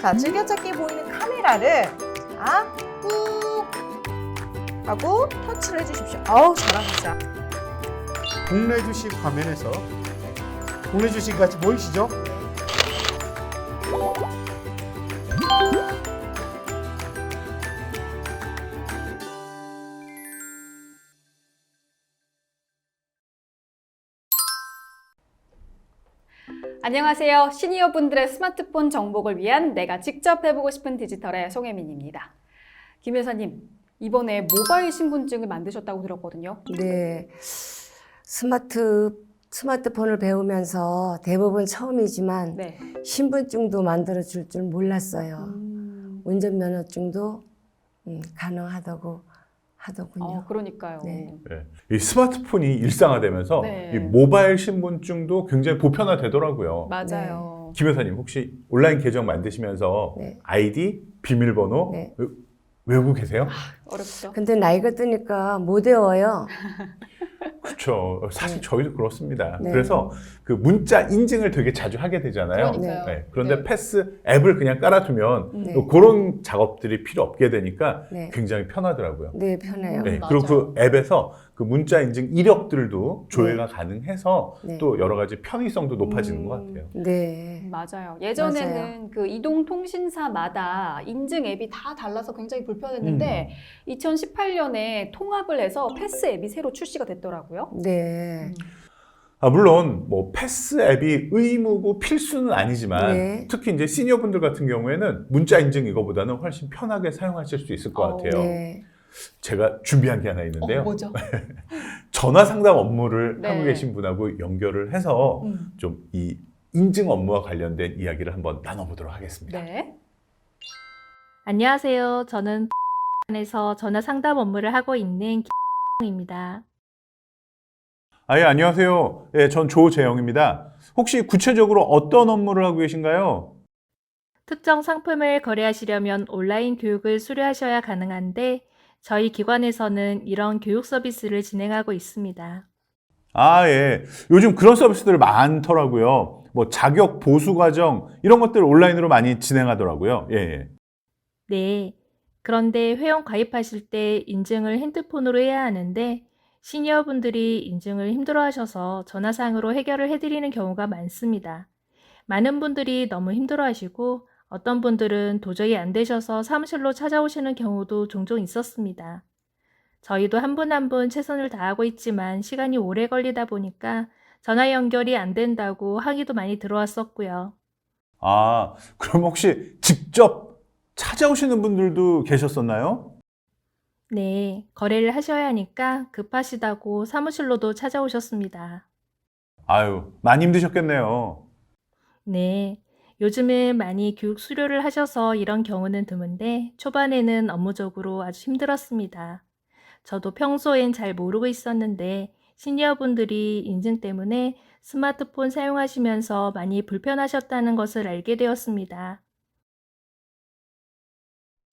자, 즐겨찾기 보이는 카메라를 자, 꾹 하고 터치를 해주십시오. 어우, 잘하셨어요. 동네 주식 화면에서 동네 주식 같이 보이시죠? 안녕하세요. 시니어분들의 스마트폰 정복을 위한 내가 직접 해보고 싶은 디지털의 송혜민입니다. 김 여사님, 이번에 모바일 신분증을 만드셨다고 들었거든요. 네. 스마트, 스마트폰을 배우면서 대부분 처음이지만 네. 신분증도 만들어 줄 줄 몰랐어요. 음, 운전면허증도 음, 가능하다고 하더군요. 어, 그러니까요. 네. 네. 이 스마트폰이 일상화되면서 네. 이 모바일 신분증도 굉장히 보편화되더라고요. 맞아요. 김 여사님 혹시 온라인 계정 만드시면서 네. 아이디, 비밀번호 네. 외- 외우고 계세요? 어렵죠. 근데 나이가 드니까 못 외워요. 그렇죠. 사실 네. 저희도 그렇습니다. 네. 그래서 그 문자 인증을 되게 자주 하게 되잖아요. 그러니까요. 네. 그런데 네. 패스 앱을 그냥 깔아두면 음. 네. 또 그런 작업들이 필요 없게 되니까 네. 굉장히 편하더라고요. 네, 편해요. 네. 그리고 그 앱에서 그 문자 인증 이력들도 조회가 가능해서 네. 또 여러 가지 편의성도 높아지는 음. 것 같아요. 네. 맞아요. 예전에는 그 이동통신사마다 인증 앱이 다 달라서 굉장히 불편했는데 음. 2018년에 통합을 해서 패스 앱이 새로 출시가 됐더라고요. 네. 아, 물론 뭐 패스 앱이 의무고 필수는 아니지만 네. 특히 이제 시니어분들 같은 경우에는 문자 인증 이거보다는 훨씬 편하게 사용하실 수 있을 것 어, 같아요. 네. 제가 준비한 게 하나 있는데요. 어, 뭐죠? 전화 상담 업무를 네. 하고 계신 분하고 연결을 해서 음. 좀이 인증 업무와 관련된 이야기를 한번 나눠보도록 하겠습니다. 네. 안녕하세요. 저는 에서 전화 상담 업무를 하고 있는 김입니다. 아, 예, 안녕하세요. 예, 전 조재영입니다. 혹시 구체적으로 어떤 업무를 하고 계신가요? 특정 상품을 거래하시려면 온라인 교육을 수료하셔야 가능한데 저희 기관에서는 이런 교육 서비스를 진행하고 있습니다. 아, 예. 요즘 그런 서비스들 많더라고요. 뭐 자격 보수 과정 이런 것들 온라인으로 많이 진행하더라고요. 예, 예. 네. 그런데 회원 가입하실 때 인증을 핸드폰으로 해야 하는데 시니어분들이 인증을 힘들어하셔서 전화상으로 해결을 해드리는 경우가 많습니다. 많은 분들이 너무 힘들어하시고 어떤 분들은 도저히 안 되셔서 사무실로 찾아오시는 경우도 종종 있었습니다. 저희도 한분 한 분 최선을 다하고 있지만 시간이 오래 걸리다 보니까 전화 연결이 안 된다고 항의도 많이 들어왔었고요. 아, 그럼 혹시 직접 찾아오시는 분들도 계셨었나요? 네, 거래를 하셔야 하니까 급하시다고 사무실로도 찾아오셨습니다. 아유, 많이 힘드셨겠네요. 네, 요즘은 많이 교육 수료를 하셔서 이런 경우는 드문데 초반에는 업무적으로 아주 힘들었습니다. 저도 평소엔 잘 모르고 있었는데 시니어분들이 인증 때문에 스마트폰 사용하시면서 많이 불편하셨다는 것을 알게 되었습니다.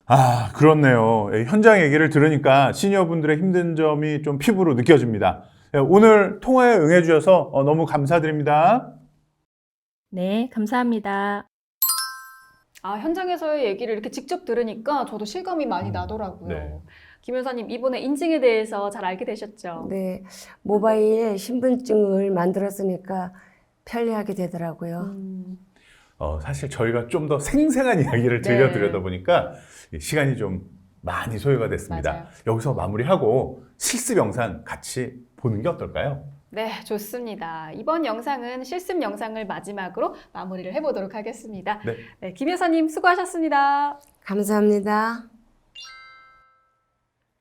아, 그렇네요. 예, 현장 얘기를 들으니까 시니어분들의 힘든 점이 좀 피부로 느껴집니다. 예, 오늘 통화에 응해주셔서 어, 너무 감사드립니다. 네, 감사합니다. 아, 현장에서의 얘기를 이렇게 직접 들으니까 저도 실감이 많이 음, 나더라고요. 네. 김 여사님, 이번에 인증에 대해서 잘 알게 되셨죠? 네. 모바일 신분증을 만들었으니까 편리하게 되더라고요. 음, 어, 사실 저희가 좀 더 생생한 이야기를 네. 들려드려다 보니까 이 시간이 좀 많이 소요가 됐습니다. 맞아요. 여기서 마무리하고 실습 영상 같이 보는 게 어떨까요? 네, 좋습니다. 이번 영상은 실습 영상을 마지막으로 마무리를 해보도록 하겠습니다. 네. 네, 김 여사님 수고하셨습니다. 감사합니다.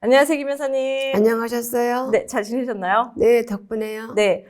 안녕하세요, 김 여사님. 안녕하셨어요? 네, 잘 지내셨나요? 네, 덕분에요. 네.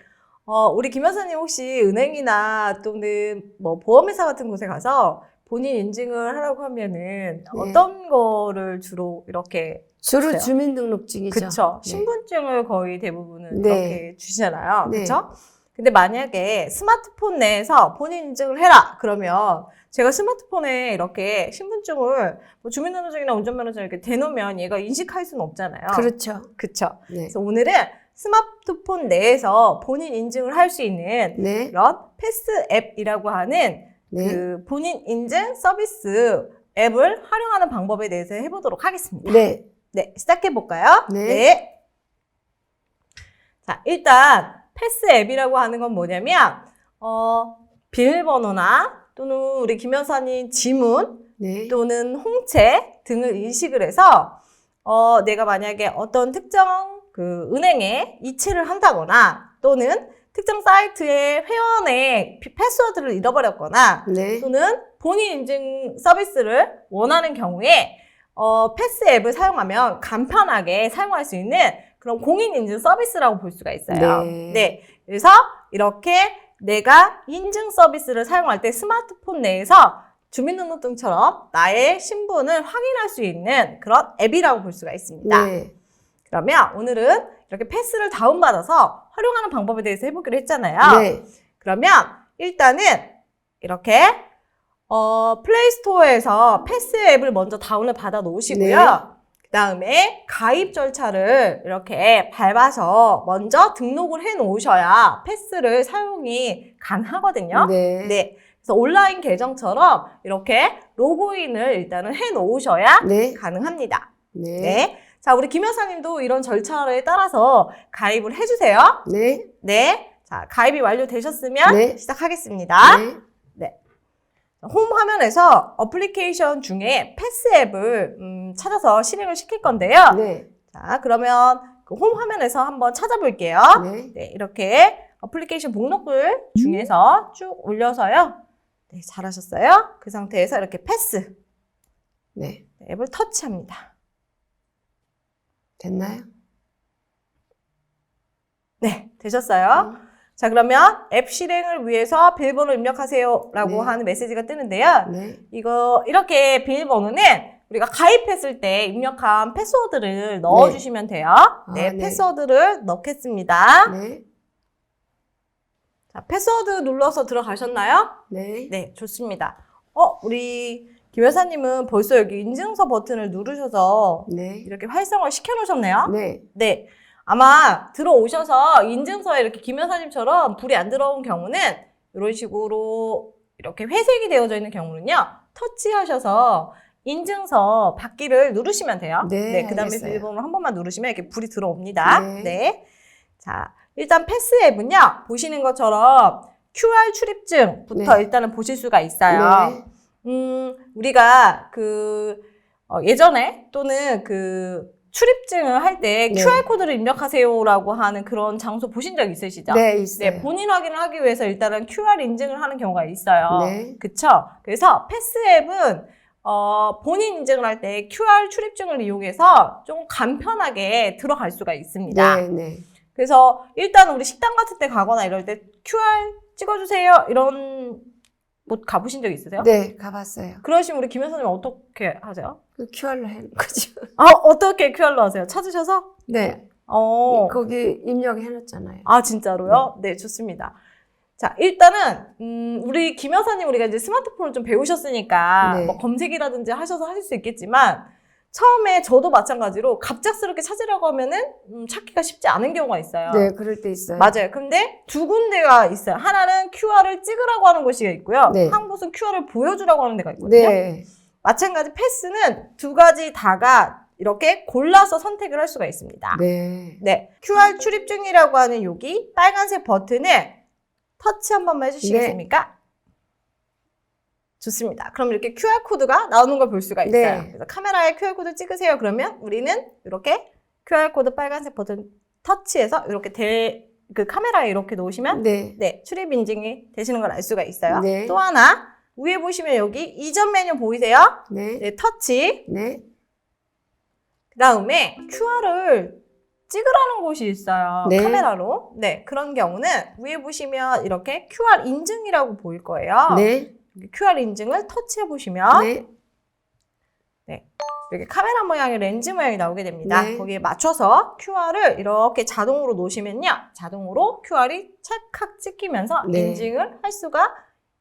어, 우리 김 여사님 혹시 은행이나 또는 뭐 보험회사 같은 곳에 가서 본인 인증을 하라고 하면은 어떤 거를 주로 이렇게 주로 있어요. 주민등록증이죠. 그쵸. 네. 신분증을 거의 대부분은 네. 이렇게 주시잖아요. 네. 그쵸? 근데 만약에 스마트폰 내에서 본인 인증을 해라! 그러면 제가 스마트폰에 이렇게 신분증을 뭐 주민등록증이나 운전면허증 이렇게 대놓으면 얘가 인식할 수는 없잖아요. 그렇죠. 그쵸. 네. 그래서 오늘은 스마트폰 내에서 본인 인증을 할 수 있는 네. 이런 패스 앱이라고 하는 네. 그 본인 인증 서비스 앱을 활용하는 방법에 대해서 해보도록 하겠습니다. 네. 네, 시작해 볼까요? 네. 자, 일단 패스 앱이라고 하는 건 뭐냐면 어, 비밀번호나 또는 우리 김 여사님 지문 네. 또는 홍채 등을 인식을 해서 어, 내가 만약에 어떤 특정 그 은행에 이체를 한다거나 또는 특정 사이트의 회원의 피- 패스워드를 잃어버렸거나 네. 또는 본인 인증 서비스를 원하는 경우에 어, 패스 앱을 사용하면 간편하게 사용할 수 있는 그런 공인 인증 서비스라고 볼 수가 있어요. 네. 그래서 이렇게 내가 인증 서비스를 사용할 때 스마트폰 내에서 주민등록증처럼 나의 신분을 확인할 수 있는 그런 앱이라고 볼 수가 있습니다. 네. 그러면 오늘은 이렇게 패스를 다운받아서 활용하는 방법에 대해서 해보기로 했잖아요. 네. 그러면 일단은 이렇게 어, 플레이스토어에서 패스 앱을 먼저 다운을 받아 놓으시고요. 네. 그 다음에 가입 절차를 이렇게 밟아서 먼저 등록을 해 놓으셔야 패스를 사용이 가능하거든요. 네. 네. 그래서 온라인 계정처럼 이렇게 로그인을 일단은 해 놓으셔야 네. 가능합니다. 네. 네. 자, 우리 김 여사님도 이런 절차에 따라서 가입을 해 주세요. 네. 네. 자, 가입이 완료되셨으면 네. 시작하겠습니다. 네. 홈 화면에서 어플리케이션 중에 패스 앱을 음, 찾아서 실행을 시킬 건데요. 네. 자, 그러면 그 홈 화면에서 한번 찾아볼게요. 네. 네, 이렇게 어플리케이션 목록을 중에서 쭉 올려서요. 네, 잘하셨어요. 그 상태에서 이렇게 패스 네. 앱을 터치합니다. 됐나요? 네, 되셨어요. 자, 그러면 앱 실행을 위해서 비밀번호 입력하세요. 라고 네. 하는 메시지가 뜨는데요. 네. 이거, 이렇게 비밀번호는 우리가 가입했을 때 입력한 패스워드를 넣어주시면 돼요. 네, 네. 패스워드를 넣겠습니다. 네. 자, 패스워드 눌러서 들어가셨나요? 네. 네, 좋습니다. 어, 우리 김 여사님은 벌써 여기 인증서 버튼을 누르셔서 네. 이렇게 활성화를 시켜놓으셨네요. 네. 네. 아마 들어오셔서 인증서에 이렇게 김 여사님처럼 불이 안 들어온 경우는 이런 식으로 이렇게 회색이 되어져 있는 경우는요. 터치하셔서 인증서 받기를 누르시면 돼요. 네, 그 다음에 알겠어요. 비밀번호 한 번만 누르시면 이렇게 불이 들어옵니다. 네. 네. 자, 일단 패스 앱은요. 보시는 것처럼 QR 출입증부터 네. 일단은 보실 수가 있어요. 네. 음, 우리가 그 어, 예전에 또는 그 출입증을 할 때 네. QR코드를 입력하세요라고 하는 그런 장소 보신 적 있으시죠? 네, 있어요. 네, 본인 확인을 하기 위해서 일단은 QR 인증을 하는 경우가 있어요. 네. 그쵸? 그래서 패스 앱은 어, 본인 인증을 할 때 QR 출입증을 이용해서 좀 간편하게 들어갈 수가 있습니다. 네, 네. 그래서 일단 우리 식당 같은 데 가거나 이럴 때 QR 찍어주세요 이런 곳 가보신 적 있으세요? 네, 가봤어요. 그러시면 우리 김 여사님 어떻게 하세요? 그 QR로 해 거죠. 아 어떻게 QR로 하세요? 찾으셔서? 네. 어. 거기 입력해 놨잖아요. 아 진짜로요? 네 좋습니다. 자 일단은 음, 우리 김 여사님 우리가 이제 스마트폰을 좀 배우셨으니까 네. 뭐 검색이라든지 하셔서 하실 수 있겠지만 처음에 저도 마찬가지로 갑작스럽게 찾으려고 하면은 음, 찾기가 쉽지 않은 경우가 있어요. 네, 그럴 때 있어요. 맞아요. 근데 두 군데가 있어요. 하나는 QR을 찍으라고 하는 곳이 있고요. 네. 한 곳은 QR을 보여주라고 하는 데가 있거든요. 네. 마찬가지 패스는 두 가지 다가 이렇게 골라서 선택을 할 수가 있습니다. 네. 네. QR 출입증이라고 하는 여기 빨간색 버튼을 터치 한 번만 해주시겠습니까? 좋습니다. 그럼 이렇게 QR코드가 나오는 걸 볼 수가 있어요. 네. 그래서 카메라에 QR코드 찍으세요. 그러면 우리는 이렇게 QR코드 빨간색 버튼 터치해서 이렇게 대, 그 카메라에 이렇게 놓으시면 네. 네, 출입 인증이 되시는 걸 알 수가 있어요. 네. 또 하나, 위에 보시면 여기 이전 메뉴 보이세요? 네. 네, 터치. 네. 그 다음에 QR을 찍으라는 곳이 있어요. 네. 카메라로. 네, 그런 경우는 위에 보시면 이렇게 QR 인증이라고 보일 거예요. 네. QR 인증을 터치해 보시면 네. 이렇게 카메라 모양의 렌즈 모양이 나오게 됩니다. 네. 거기에 맞춰서 QR을 이렇게 자동으로 놓으시면요. 자동으로 QR이 찰칵 찍히면서 네. 인증을 할 수가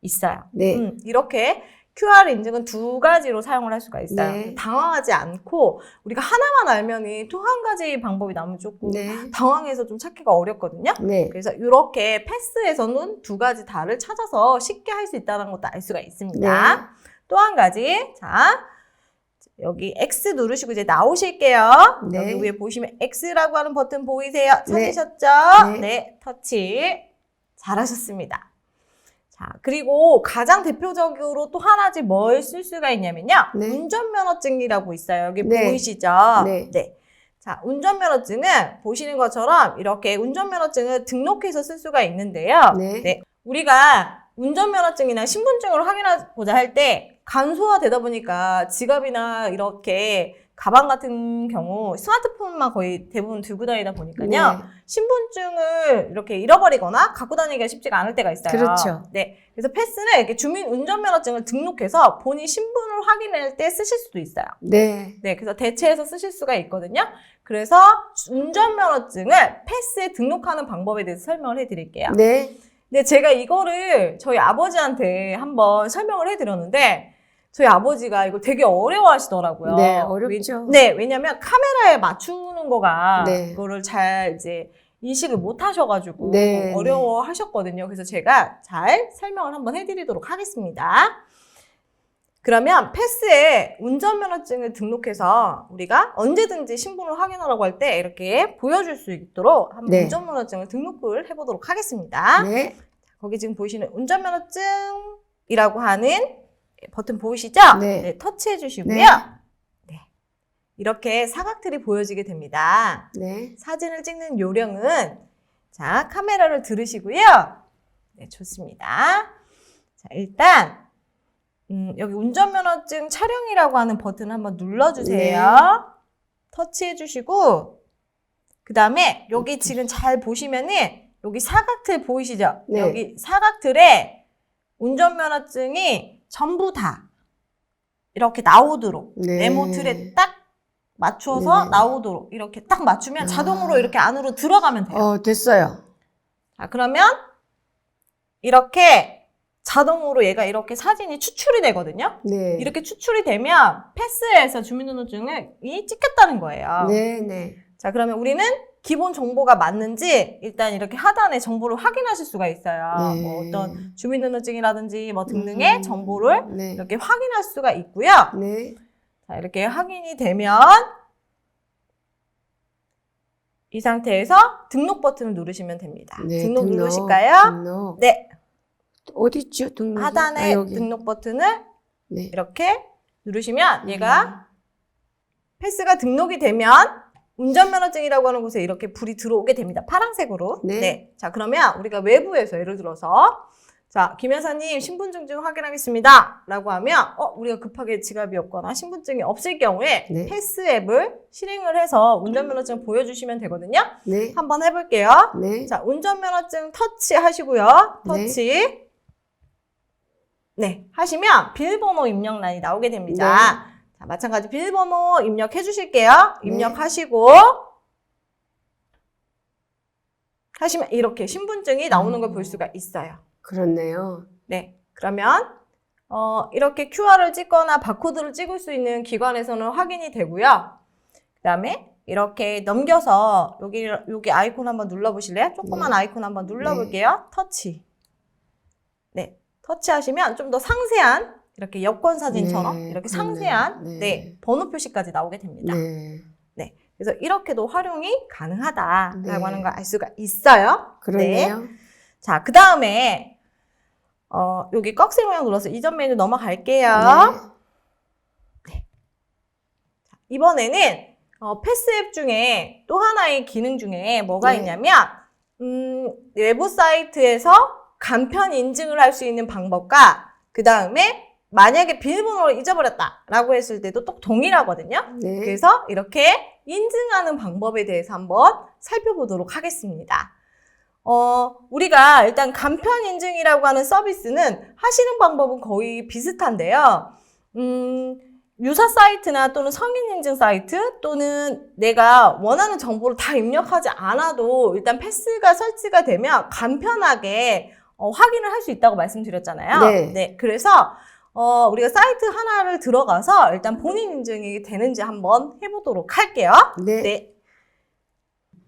있어요. 네. 음, 이렇게 QR 인증은 두 가지로 사용을 할 수가 있어요. 네. 당황하지 않고 우리가 하나만 알면이 또 한 가지 방법이 나면 조금 네. 당황해서 좀 찾기가 어렵거든요. 네. 그래서 이렇게 패스에서는 두 가지 다를 찾아서 쉽게 할 수 있다는 것도 알 수가 있습니다. 네. 또한 가지, 자 여기 X 누르시고 이제 나오실게요. 네. 여기 위에 보시면 X라고 하는 버튼 보이세요? 네. 찾으셨죠? 네. 네, 터치 잘하셨습니다. 자 그리고 가장 대표적으로 또 하나지 뭘 쓸 수가 있냐면요, 네. 운전면허증이라고 있어요. 여기 네. 보이시죠? 네. 자, 운전면허증은 보시는 것처럼 이렇게 운전면허증을 등록해서 쓸 수가 있는데요. 네. 우리가 운전면허증이나 신분증을 확인하고자 할 때 간소화 되다 보니까 지갑이나 이렇게 가방 같은 경우 스마트폰만 거의 대부분 들고 다니다 보니까요. 네. 신분증을 이렇게 잃어버리거나 갖고 다니기가 쉽지가 않을 때가 있어요. 그렇죠. 네. 그래서 패스는 이렇게 주민 운전면허증을 등록해서 본인 신분을 확인할 때 쓰실 수도 있어요. 네. 네, 그래서 대체해서 쓰실 수가 있거든요. 그래서 운전면허증을 패스에 등록하는 방법에 대해서 설명을 해 드릴게요. 네. 근데 제가 이거를 저희 아버지한테 한번 설명을 해 드렸는데 저희 아버지가 이걸 되게 어려워하시더라고요. 네, 어렵죠. 왜, 네, 왜냐면 카메라에 맞추는 거가 네. 그거를 잘 이제 인식을 못 하셔가지고 네, 어려워하셨거든요. 그래서 제가 잘 설명을 한번 해드리도록 하겠습니다. 그러면 패스에 운전면허증을 등록해서 우리가 언제든지 신분을 확인하라고 할 때 이렇게 보여줄 수 있도록 한번 네. 운전면허증을 등록을 해보도록 하겠습니다. 네. 거기 지금 보이시는 운전면허증이라고 하는 버튼 보이시죠? 네. 터치해 주시고요. 네. 네. 이렇게 사각틀이 보여지게 됩니다. 네. 사진을 찍는 요령은 자 카메라를 들으시고요. 네 좋습니다. 자 일단 음, 여기 운전면허증 촬영이라고 하는 버튼 한번 눌러 주세요. 네. 터치해 주시고 그 다음에 여기 지금 잘 보시면은 여기 사각틀 보이시죠? 네. 여기 사각틀에 운전면허증이 전부 다 이렇게 나오도록 네. 네모 틀에 딱 맞춰서 네. 나오도록 이렇게 딱 맞추면 아. 자동으로 이렇게 안으로 들어가면 돼요. 어, 됐어요. 자, 그러면 이렇게 자동으로 얘가 이렇게 사진이 추출이 되거든요. 네. 이렇게 추출이 되면 패스에서 주민등록증이 찍혔다는 거예요. 네, 네. 자, 그러면 우리는 기본 정보가 맞는지 일단 이렇게 하단에 정보를 확인하실 수가 있어요. 네. 뭐 어떤 주민등록증이라든지 뭐 등등의 음, 정보를 네. 이렇게 확인할 수가 있고요. 네. 자, 이렇게 확인이 되면 이 상태에서 등록 버튼을 누르시면 됩니다. 네. 등록, 누르실까요? 등록. 네, 어디 있죠? 등록. 하단에 아. 등록 버튼을 네. 이렇게 누르시면 음. 얘가 패스가 등록이 되면 운전면허증이라고 하는 곳에 이렇게 불이 들어오게 됩니다. 파란색으로. 네. 자, 그러면 우리가 외부에서 예를 들어서 자, 김 여사님 신분증 좀 확인하겠습니다. 라고 하면 어, 우리가 급하게 지갑이 없거나 신분증이 없을 경우에 네. 패스 앱을 실행을 해서 운전면허증 보여주시면 되거든요. 네. 한번 해볼게요. 네. 자, 운전면허증 터치 하시고요. 터치. 네. 하시면 비밀번호 입력란이 나오게 됩니다. 자, 마찬가지 비밀번호 입력해 주실게요. 네. 입력하시고. 하시면 이렇게 신분증이 나오는 걸 볼 수가 있어요. 그렇네요. 네. 그러면, 어, 이렇게 QR을 찍거나 바코드를 찍을 수 있는 기관에서는 확인이 되고요. 그 다음에 이렇게 넘겨서 여기, 여기 아이콘 한번 눌러 보실래요? 조그만 네. 아이콘 한번 눌러 볼게요. 터치. 네. 터치하시면 좀 더 상세한 이렇게 여권 사진처럼 네, 이렇게 그렇네요. 상세한 네. 네. 번호 표시까지 나오게 됩니다. 네. 그래서 이렇게도 활용이 가능하다라고 네. 하는 걸 알 수가 있어요. 그렇네요. 자, 그 다음에 어, 여기 꺽쇠 모양 눌러서 이전 메뉴 넘어갈게요. 네. 이번에는 어, 패스 앱 중에 또 하나의 기능 중에 뭐가 네. 있냐면 음, 외부 사이트에서 간편 인증을 할 수 있는 방법과 그 다음에 만약에 비밀번호를 잊어버렸다라고 했을 때도 또 동일하거든요. 네. 그래서 이렇게 인증하는 방법에 대해서 한번 살펴보도록 하겠습니다. 어, 우리가 일단 간편 인증이라고 하는 서비스는 하시는 방법은 거의 비슷한데요. 음, 유사 사이트나 또는 성인 인증 사이트 또는 내가 원하는 정보를 다 입력하지 않아도 일단 패스가 설치가 되면 간편하게 어, 확인을 할 수 있다고 말씀드렸잖아요. 네. 그래서 어, 우리가 사이트 하나를 들어가서 일단 본인 인증이 되는지 한번 해보도록 할게요. 네. 네.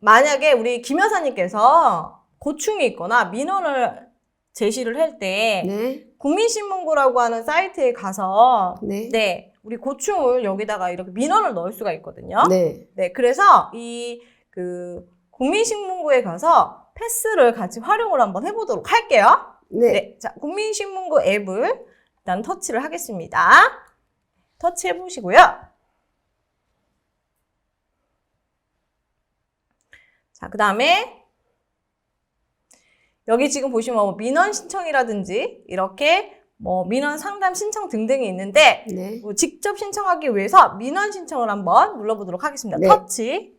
만약에 우리 김 여사님께서 고충이 있거나 민원을 제시를 할 때 네. 국민신문고라고 하는 사이트에 가서 네. 네, 우리 고충을 여기다가 이렇게 민원을 넣을 수가 있거든요. 네. 네, 그래서 이 그 국민신문고에 가서 패스를 같이 활용을 한번 해보도록 할게요. 네. 네, 자 국민신문고 앱을 일단 터치를 하겠습니다. 터치해 보시고요. 자, 그 다음에 여기 지금 보시면 뭐 민원 신청이라든지 이렇게 뭐 민원 상담 신청 등등이 있는데 네. 뭐 직접 신청하기 위해서 민원 신청을 한번 눌러보도록 하겠습니다. 네. 터치.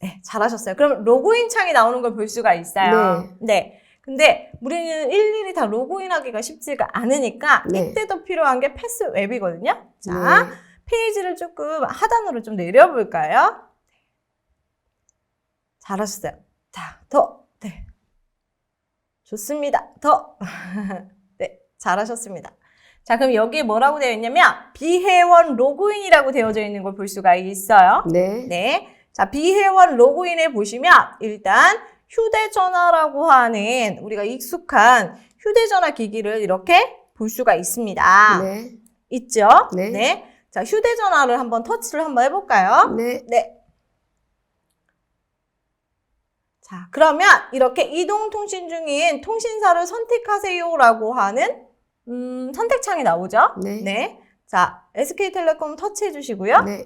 네, 잘하셨어요. 그럼 로그인 창이 나오는 걸 볼 수가 있어요. 네. 근데 우리는 일일이 다 로그인하기가 쉽지가 않으니까 네. 이때 더 필요한 게 패스 웹이거든요. 자, 네. 페이지를 조금 하단으로 좀 내려볼까요? 잘하셨어요. 자, 더, 네. 좋습니다. 더. 네, 잘하셨습니다. 자, 그럼 여기에 뭐라고 되어 있냐면, 비회원 로그인이라고 되어져 있는 걸 볼 수가 있어요. 네. 네. 자, 비회원 로그인에 보시면, 일단, 휴대전화라고 하는, 우리가 익숙한 휴대전화 기기를 이렇게 볼 수가 있습니다. 네. 있죠? 네. 자, 휴대전화를 한번 터치를 한번 해볼까요? 네. 네. 자, 그러면 이렇게 이동통신 중인 통신사를 선택하세요라고 하는 음, 선택창이 나오죠? 네. 자, SK텔레콤 터치해 주시고요. 네.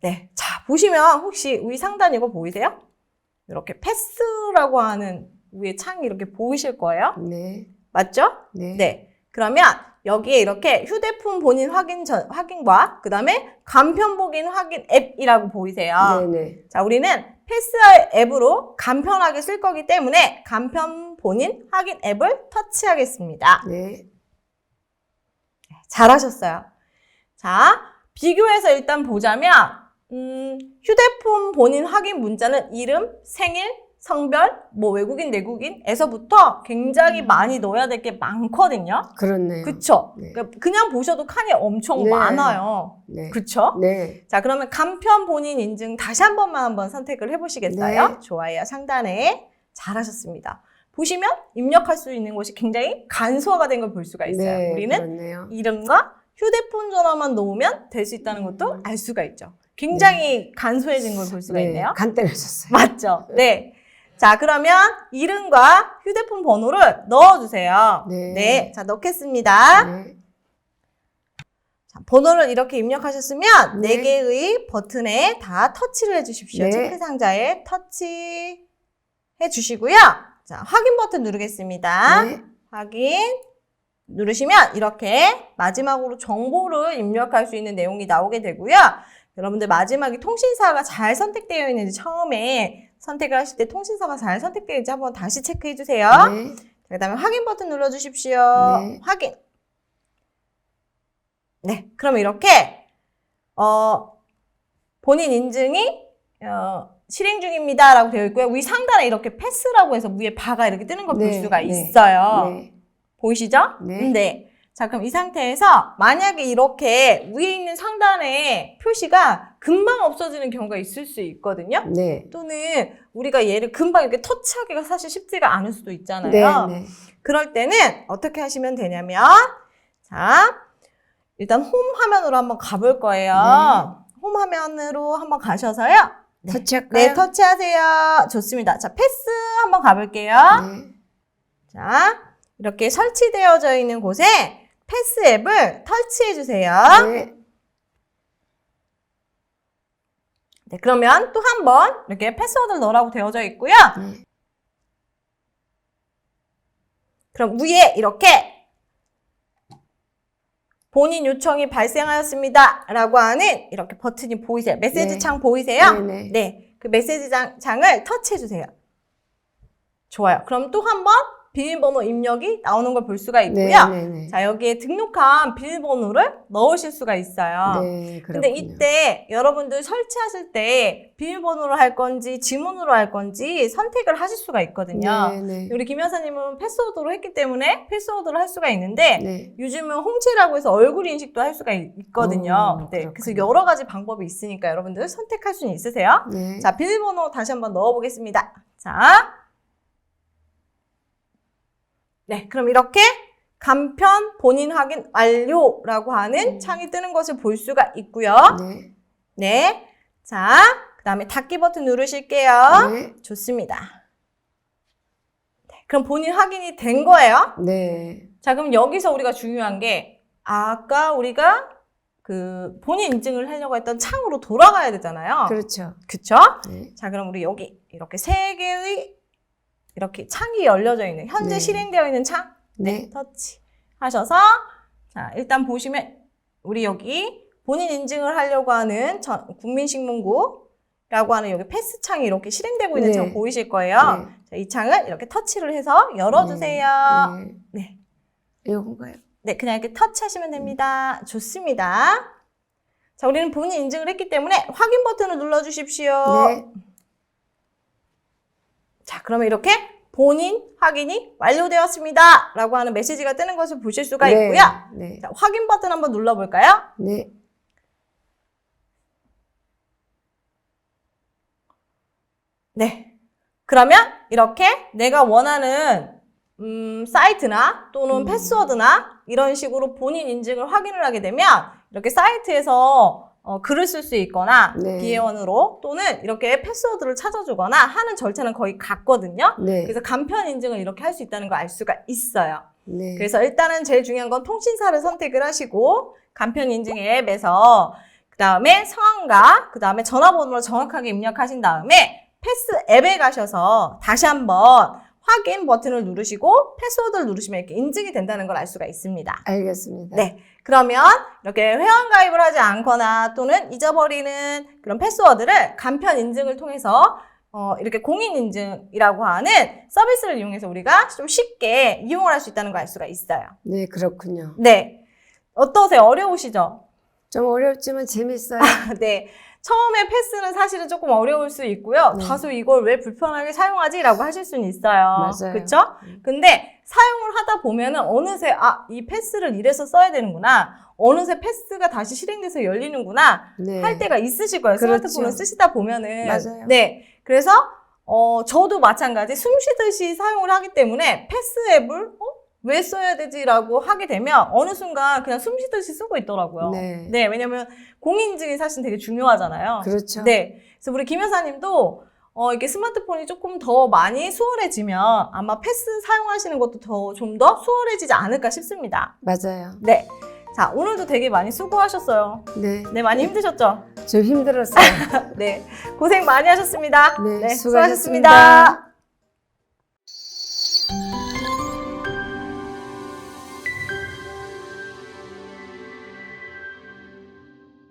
네. 자, 보시면 혹시 위 상단 이거 보이세요? 이렇게 패스라고 하는 위에 창이 이렇게 보이실 거예요. 네. 맞죠? 네. 네. 그러면 여기에 이렇게 휴대폰 본인 확인 전, 확인과 그 다음에 간편 보긴 확인 앱이라고 보이세요. 네. 네. 자, 우리는 패스 앱으로 간편하게 쓸 거기 때문에 간편 본인 확인 앱을 터치하겠습니다. 네. 잘하셨어요. 자, 비교해서 일단 보자면, 음, 휴대폰 본인 확인 문자는 이름, 생일, 성별, 뭐 외국인, 내국인에서부터 굉장히 많이 넣어야 될 게 많거든요. 그렇네요. 그쵸? 네. 그러니까 그냥 보셔도 칸이 엄청 네. 많아요. 네. 그쵸? 네. 자, 그러면 간편 본인 인증 다시 한 번만 한번 선택을 해보시겠어요? 네. 좋아요. 상단에 잘하셨습니다. 보시면 입력할 수 있는 곳이 굉장히 간소화가 된 걸 볼 수가 있어요. 네. 우리는 그렇네요. 이름과 휴대폰 전화만 놓으면 될 수 있다는 것도 알 수가 있죠. 굉장히 간소해진 걸 볼 수가 네. 있네요. 간단하셨어요. 맞죠? 네. 자, 그러면 이름과 휴대폰 번호를 넣어주세요. 네. 자, 넣겠습니다. 네. 자, 번호를 이렇게 입력하셨으면 네. 네 개의 버튼에 다 터치를 해주십시오. 네. 체크 상자에 터치 해주시고요. 자, 확인 버튼 누르겠습니다. 네. 확인 누르시면 이렇게 마지막으로 정보를 입력할 수 있는 내용이 나오게 되고요. 여러분들 마지막에 통신사가 잘 선택되어 있는지 처음에 선택을 하실 때 통신사가 잘 선택되어 있는지 한번 다시 체크해 주세요. 네. 그 다음에 확인 버튼 눌러 주십시오. 네. 확인. 네, 그럼 이렇게 어, 본인 인증이 어, 실행 중입니다라고 되어 있고요. 위 상단에 이렇게 패스라고 해서 위에 바가 이렇게 뜨는 걸볼 네, 수가 네. 있어요. 네. 보이시죠? 네. 음, 네. 자, 그럼 이 상태에서 만약에 이렇게 위에 있는 상단에 표시가 금방 없어지는 경우가 있을 수 있거든요. 네. 또는 우리가 얘를 금방 이렇게 터치하기가 사실 쉽지가 않을 수도 네. 있잖아요. 네. 그럴 때는 어떻게 하시면 되냐면, 자, 일단 홈 화면으로 한번 가볼 거예요. 네. 홈 화면으로 한번 가셔서요. 네. 터치할까요? 네, 터치하세요. 좋습니다. 자, 패스 한번 가볼게요. 네. 자, 이렇게 설치되어져 있는 곳에 패스 앱을 터치해 주세요. 네. 네, 그러면 또 한 번 이렇게 패스워드를 넣으라고 되어져 있고요. 네. 그럼 위에 이렇게 본인 요청이 발생하였습니다. 라고 하는 이렇게 버튼이 보이세요. 메시지 네. 창 보이세요? 네, 네. 네. 그 메시지 장, 창을 터치해 주세요. 좋아요. 그럼 또 한 번 비밀번호 입력이 나오는 걸 볼 수가 있고요. 네, 네, 네. 자, 여기에 등록한 비밀번호를 넣으실 수가 있어요. 네, 근데 그렇군요. 이때 여러분들 설치하실 때 비밀번호로 할 건지 지문으로 할 건지 선택을 하실 수가 있거든요. 네, 네. 우리 김 여사님은 패스워드로 했기 때문에 패스워드를 할 수가 있는데 네. 요즘은 홍채라고 해서 얼굴 인식도 할 수가 있- 있거든요. 어, 네, 그래서. 여러 가지 방법이 있으니까 여러분들 선택할 수는 있으세요. 네. 자, 비밀번호 다시 한번 넣어보겠습니다. 자. 네, 그럼 이렇게 간편 본인 확인 완료라고 하는 음. 창이 뜨는 것을 볼 수가 있고요. 네. 네. 자, 그 다음에 닫기 버튼 누르실게요. 네. 좋습니다. 네, 그럼 본인 확인이 된 거예요. 네. 자, 그럼 여기서 우리가 중요한 게 아까 우리가 그 본인 인증을 하려고 했던 창으로 돌아가야 되잖아요. 그렇죠. 그쵸? 네. 자, 그럼 우리 여기 이렇게 세 개의 이렇게 창이 열려져 있는 현재 네. 실행되어 있는 창 네. 터치 하셔서 자, 일단 보시면 우리 여기 본인 인증을 하려고 하는 전- 국민신문고라고 하는 여기 패스 창이 이렇게 실행되고 있는 네. 창 보이실 거예요. 네. 자, 이 창을 이렇게 터치를 해서 열어주세요. 네. 네. 이건가요? 네, 그냥 이렇게 터치하시면 됩니다. 좋습니다. 자, 우리는 본인 인증을 했기 때문에 확인 버튼을 눌러 주십시오. 네. 자, 그러면 이렇게 본인 확인이 완료되었습니다. 라고 하는 메시지가 뜨는 것을 보실 수가 네. 있고요. 네. 자, 확인 버튼 한번 눌러볼까요? 네. 네. 그러면 이렇게 내가 원하는 음, 사이트나 또는 음. 패스워드나 이런 식으로 본인 인증을 확인을 하게 되면 이렇게 사이트에서 어, 글을 쓸 수 있거나 네. 비회원으로 또는 이렇게 패스워드를 찾아주거나 하는 절차는 거의 같거든요. 네. 그래서 간편 인증을 이렇게 할 수 있다는 걸 알 수가 있어요. 네. 그래서 일단은 제일 중요한 건 통신사를 선택을 하시고 간편 인증 앱에서 그 다음에 성함과 그 다음에 전화번호를 정확하게 입력하신 다음에 패스 앱에 가셔서 다시 한번 확인 버튼을 누르시고 패스워드를 누르시면 이렇게 인증이 된다는 걸 알 수가 있습니다. 알겠습니다. 네. 그러면 이렇게 회원 가입을 하지 않거나 또는 잊어버리는 그런 패스워드를 간편 인증을 통해서 어, 이렇게 공인 인증이라고 하는 서비스를 이용해서 우리가 좀 쉽게 이용을 할 수 있다는 걸 알 수가 있어요. 네, 그렇군요. 네. 어떠세요? 어려우시죠? 좀 어렵지만 재밌어요. 네. 처음에 패스는 사실은 조금 어려울 수 있고요. 네. 다소 이걸 왜 불편하게 사용하지? 라고 하실 수는 있어요. 맞아요. 그쵸? 음. 근데 사용을 하다 보면은 어느새, 아, 이 패스를 이래서 써야 되는구나. 어느새 패스가 다시 실행돼서 열리는구나. 네. 할 때가 있으실 거예요. 그렇죠. 스마트폰을 쓰시다 보면은. 맞아요. 네. 그래서, 어, 저도 마찬가지 숨 쉬듯이 사용을 하기 때문에 패스 앱을, 어? 왜 써야 되지라고 하게 되면 어느 순간 그냥 숨 쉬듯이 쓰고 있더라고요. 네. 왜냐면 공인증이 사실 되게 중요하잖아요. 그렇죠. 네. 그래서 우리 김 여사님도 어, 이게 스마트폰이 조금 더 많이 수월해지면 아마 패스 사용하시는 것도 더 좀 더 수월해지지 않을까 싶습니다. 맞아요. 네. 자, 오늘도 되게 많이 수고하셨어요. 네. 네, 많이 힘드셨죠? 좀 힘들었어요. 네. 고생 많이 하셨습니다. 네, 수고하셨습니다. 수고하셨습니다.